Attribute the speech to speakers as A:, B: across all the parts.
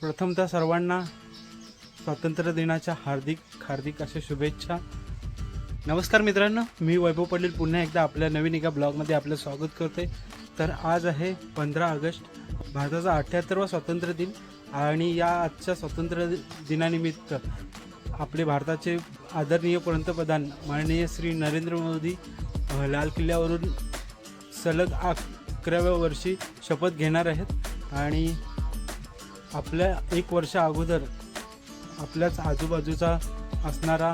A: प्रथमतः सर्वांना स्वातंत्र्य दिनाच्या हार्दिक हार्दिक अशा शुभेच्छा. नमस्कार मित्रांनो मी वैभव पाटील पुन्हा एकदा आपल्या नवीन एका ब्लॉगमध्ये आपलं स्वागत करते. तर आज आहे पंधरा ऑगस्ट भारताचा अठ्ठ्याहत्तरवा स्वातंत्र्य दिन आणि या आजच्या स्वातंत्र्य दिनानिमित्त आपले भारताचे आदरणीय पंतप्रधान माननीय श्री नरेंद्र मोदी लाल किल्ल्यावरून सलग अकराव्या वर्षी शपथ घेणार आहेत. आणि आपल्या एक वर्षा अगोदर आपल्याच आजूबाजूचा असणारा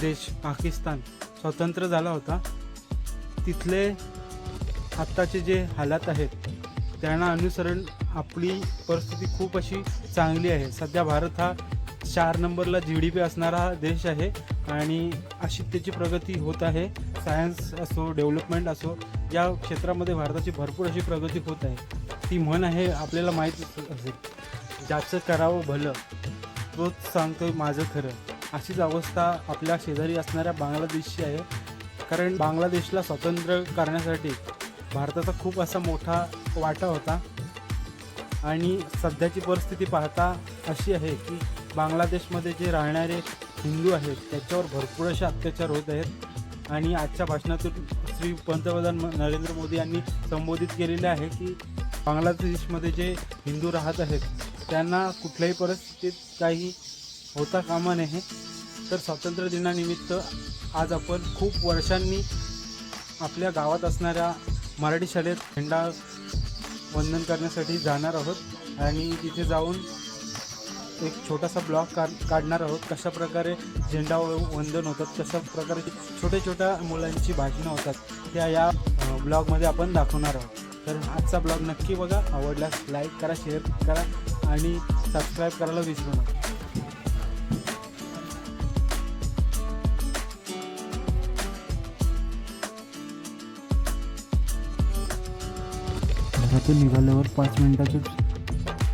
A: देश पाकिस्तान स्वतंत्र झाला होता. तिथले आत्ताचे जे हालात आहेत त्यांना अनुसरण आपली परिस्थिती खूप अशी चांगली आहे. सध्या भारत हा चार नंबरला जी डी पी असणारा हा देश आहे आणि अशी त्याची प्रगती होत आहे. सायन्स असो डेव्हलपमेंट असो या क्षेत्रामध्ये भारताची भरपूर अशी प्रगती होत आहे. ती म्हण आहे आपल्याला माहीत असेल. ज्याचं करावं भलं तोच सांगतो माझं खरं. अशीच अवस्था आपल्या शेजारी असणाऱ्या बांगलादेशची आहे. कारण बांगलादेशला स्वातंत्र्य करण्यासाठी भारताचा खूप असा मोठा वाटा होता. आणि सध्याची परिस्थिती पाहता अशी आहे की बांगलादेशमध्ये जे राहणारे हिंदू आहेत त्याच्यावर भरपूर असे अत्याचार होत आहेत. आणि आजच्या भाषणातून श्री पंतप्रधान नरेंद्र मोदी यांनी संबोधित केलेले आहे की बांगलादेशमध्ये जे हिंदू राहत आहेत त्यांना कुठल्याही परिस्थितीत काही होता कामा नये. तर स्वातंत्र्य दिनानिमित्त आज आपण खूप वर्षांनी आपल्या गावात असणाऱ्या मराठी शाळेत झेंडा वंदन करण्यासाठी जाणार आहोत आणि तिथे जाऊन एक छोटासा ब्लॉग का काढणार आहोत. कशा प्रकारे झेंडा वंदन होतात कशा प्रकारे छोट्या छोट्या मुलांची भाषणं होतात त्या या ब्लॉगमध्ये आपण दाखवणार आहोत. तर आजचा ब्लॉग नक्की बघा. आवडल्यास लाईक करा शेअर करा आणि सबस्क्राईब करायला विसरू नका. घरातून निघाल्यावर पाच मिनिटातच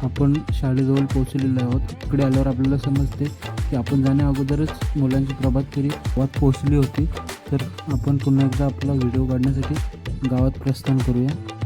A: आपण शाळेजवळ पोहोचलेलो आहोत. इकडे आल्यावर आपल्याला समजते की आपण जाण्या अगोदरच मुलांची प्रभात फेरी गावात पोहोचली होती. तर आपण पुन्हा एकदा आपला व्हिडिओ काढण्यासाठी गावात प्रस्थान करूया.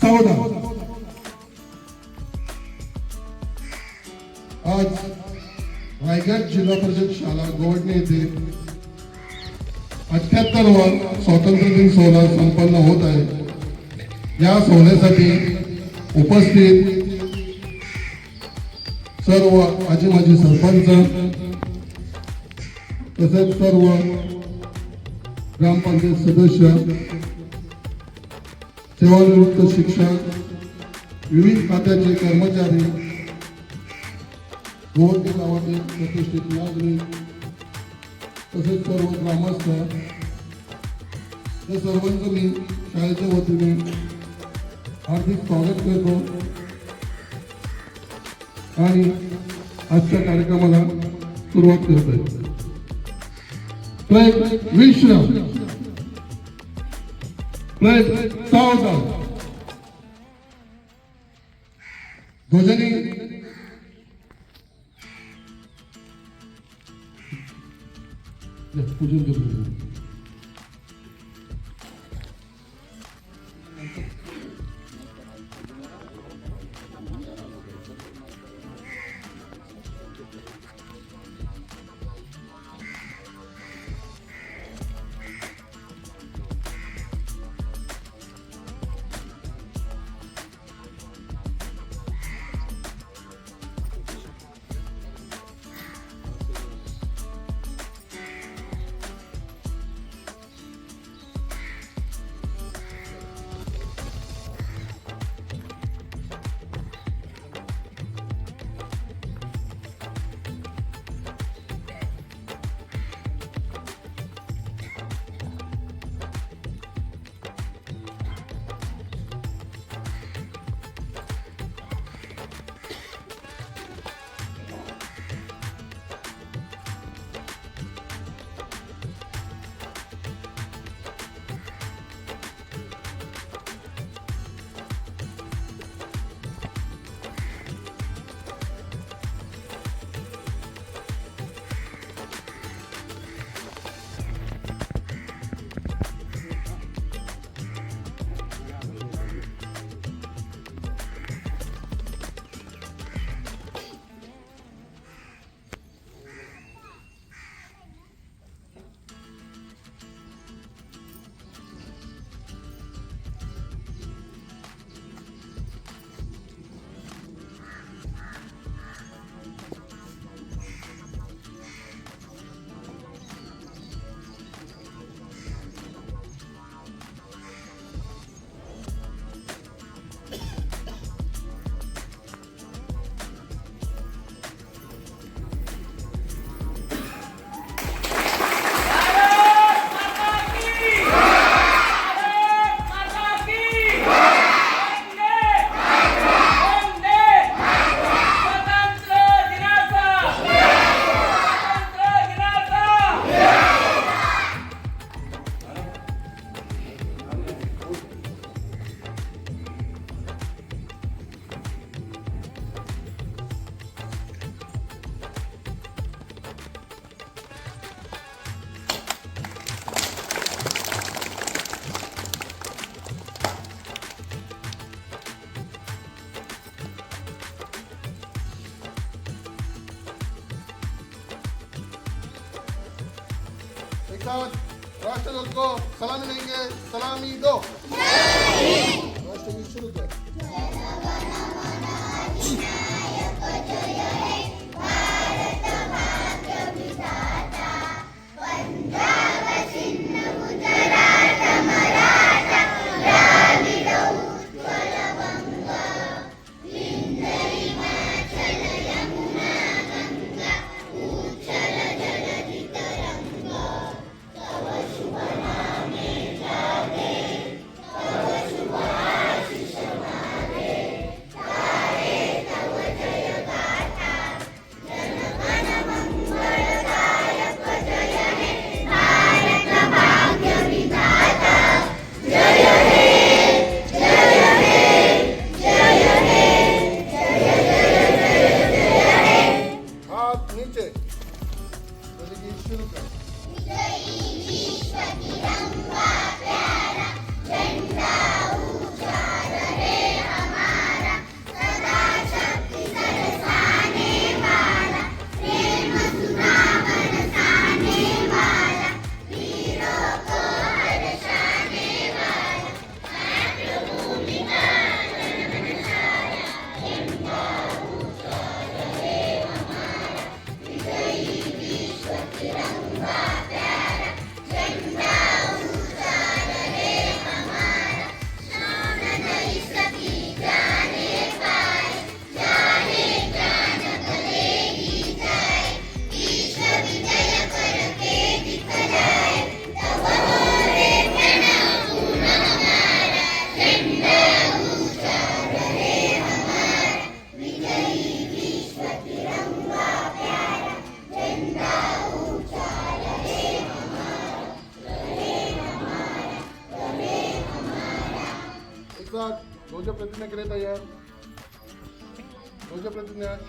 B: चौदा आज रायगड जिल्हा परिषद शाळा गोवडणे येथे अठ्याहत्तरवा स्वातंत्र्य दिन सोहळा संपन्न होत आहे. या सोहळ्यासाठी उपस्थित सर्व आजी माजी सरपंच तसेच सर्व ग्रामपंचायत सदस्य सेवानिवृत्त शिक्षक विविध खात्याचे कर्मचारी गोवंती गावातील प्रतिष्ठित नागरिक तसेच सर्व ग्रामस्थ या सर्वांचं मी शाळेच्या वतीने हार्दिक स्वागत करतो. आणि आजच्या कार्यक्रमाला सुरुवात करतोय. प्लेट विश्राम प्लेट सावधान ध्वजनी. पूजन करून साथ राष्ट्रध्वज को सलामी लेंगे सलामी दो।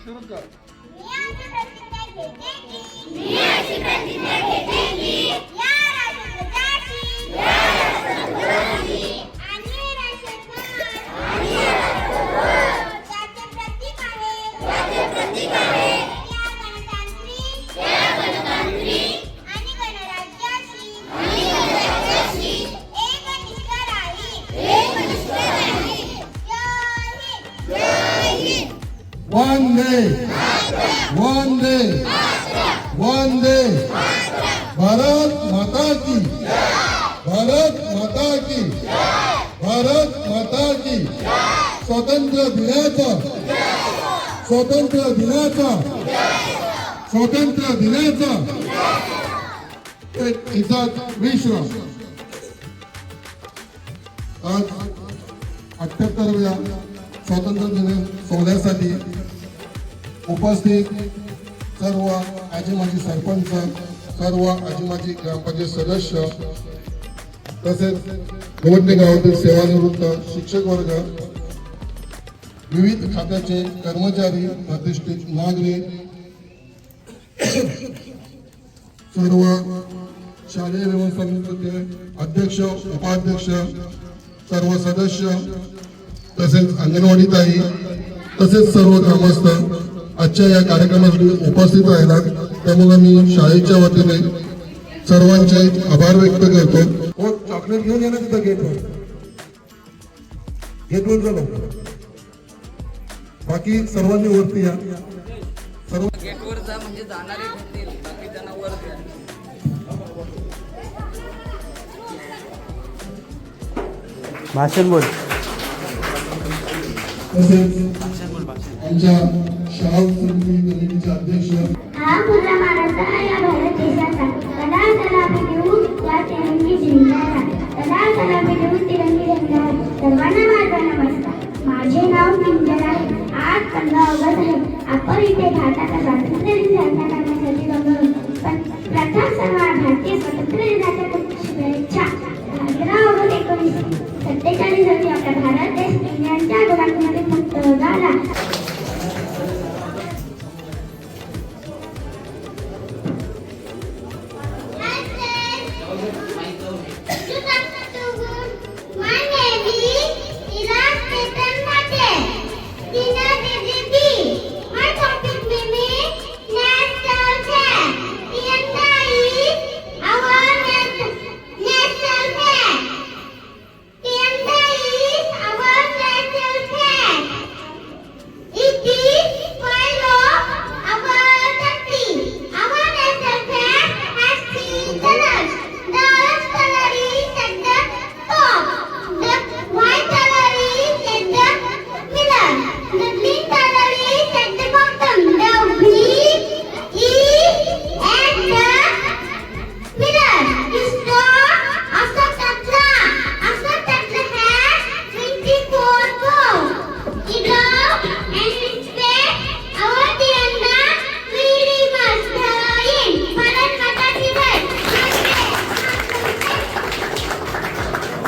B: Що भारत माता की भारत माता की भारत माता की स्वतंत्र दिनाचा स्वतंत्र दिनाचा स्वतंत्र दिनाचा एक इजात विश्वास आज अठ्याहत्तरव्या स्वातंत्र्य दिन सोहळ्यासाठी उपस्थित सर्व आजी माजी सरपंच सर्व आजी माजी ग्रामपंचायत सदस्य तसेच निवडणे गावातील सेवानिवृत्त शिक्षक वर्ग विविध खात्याचे कर्मचारी प्रतिष्ठित नागरिक सर्व शालेय व्यवस्थापनाचे अध्यक्ष उपाध्यक्ष सर्व सदस्य तसेच अंगणवाडी ताई तसेच सर्व ग्रामस्थ आजच्या या कार्यक्रमासाठी उपस्थित राहिलात. त्यामुळे मी शाळेच्या वतीने सर्वांचे आभार व्यक्त करतो. हो चॉकलेट घेऊन या ना तिथं गेटवर गेटवर झालं बाकी सर्वांनी वरती या. सर्व
C: गेटवर जा म्हणजे जाणारे बाकी त्यांना वर द्या.
A: भाषण बोल.
B: तसेच आमच्या शाहू समिती समितीचे अध्यक्ष.
D: हा मुद्दा महाराष्ट्र या भारत देशाचा. कदा तलापी देऊ या तिरंगी झेंड्याला कदा तलापी देऊ तिरंगी झेंड्याला सर्वांना माझा नमस्कार. माझे नाव किंजल आहे. आज पंधरा ऑगस्ट आहे. आपण इथे भारताचा स्वातंत्र्य दिन साजरा करण्यासाठी जमलो प्रथम सर्व भारतीय स्वातंत्र्य दिनाच्या शुभेच्छा. पंधरा ऑगस्ट एकोणीसशे सत्तेचाळीस रोजी आपला भारत देश इंग्लंडच्या गुलामीमध्ये मुक्त झाला.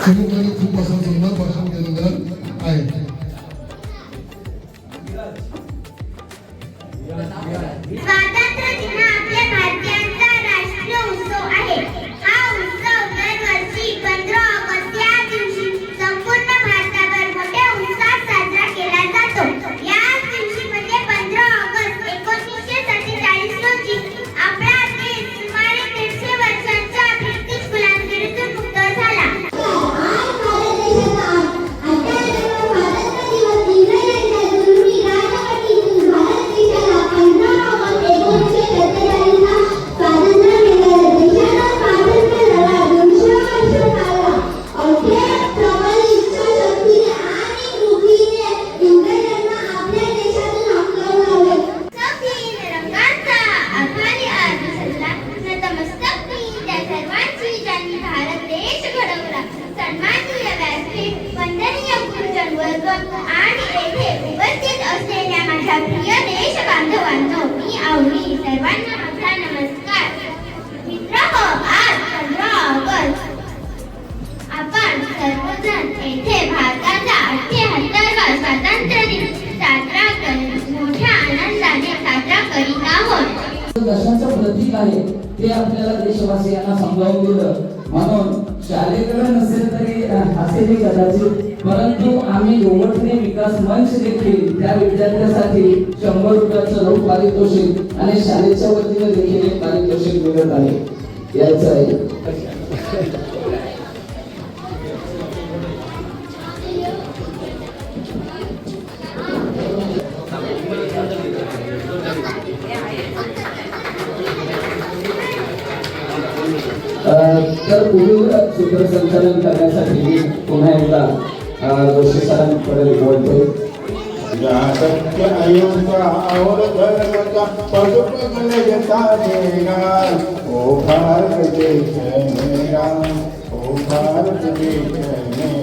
D: सुमुखाने खूप असं सुंदर
C: देशवासियांना समजावून दिलं. म्हणून शालेय नसेल तरी असेल कदाचित परंतु आम्ही गोवटणे विकास मंच देखील त्या विद्यार्थ्यासाठी शंभर रुपयाचं रोख पारितोषिक आणि शाळेच्या वतीने देखील एक पारितोषिक मिळत आहे. याचं आहे. तर पुढील सूत्रसंचालन करण्यासाठी. मी पुन्हा एकदा जोशी सरांकडे बोलतो
E: जहाँ और धर्म का पदुपगल यथा देगा ओ भारत देश मेरा ओ भारत देश मेरा